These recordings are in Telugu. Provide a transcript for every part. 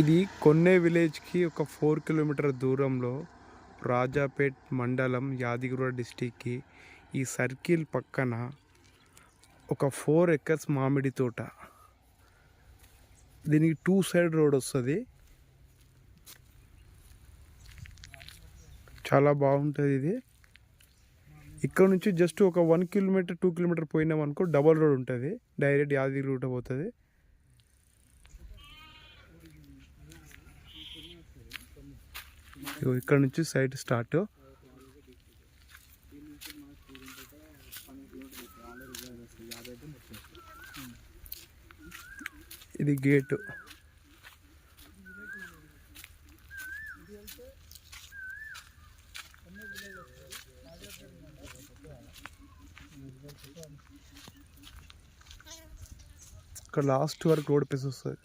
ఇది కొన్నే విలేజ్కి ఒక ఫోర్ కిలోమీటర్ దూరంలో రాజాపేట్ మండలం యాదగిరిగుడ డిస్టిక్కి ఈ సర్కిల్ పక్కన ఒక ఫోర్ ఎకర్స్ మామిడి తోట. దీనికి టూ సైడ్ రోడ్ వస్తుంది. చాలా బాగుంటుంది ఇది. ఇక్కడ నుంచి జస్ట్ ఒక వన్ కిలోమీటర్ టూ కిలోమీటర్ పోయినాం అనుకో డబల్ రోడ్ ఉంటుంది. డైరెక్ట్ యాదగిరి రూట్ పోతుంది. ఇక్కడ నుంచి సైడ్ స్టార్ట్. ఇది గేటు. ఇక్కడ లాస్ట్ వరకు రోడ్ పేస్ వస్తుంది.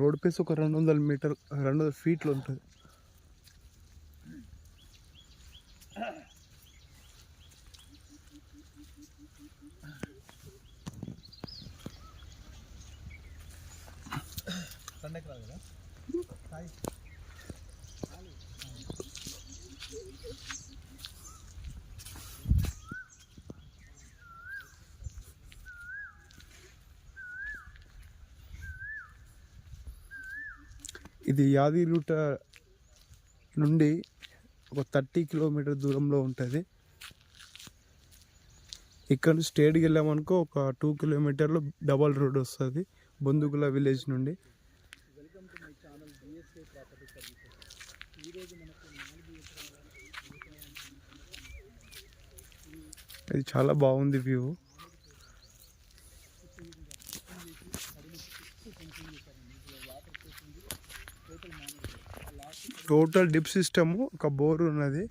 రోడ్ పేస్ ఒక రెండు వందల మీటర్ రెండు వందల ఫీట్లు ఉంటుంది. ఇది యాదిగుట్ట నుండి ఒక థర్టీ కిలోమీటర్ దూరంలో ఉంటుంది. ఇక్కడ నుంచి స్టేట్కి వెళ్ళామనుకో ఒక టూ కిలోమీటర్లో డబల్ రోడ్ వస్తుంది బొందుకుల విలేజ్ నుండి. ఇది చాలా బాగుంది వ్యూ. టోటల్ డిప్ సిస్టమ్ ఒక బోర్ ఉన్నది.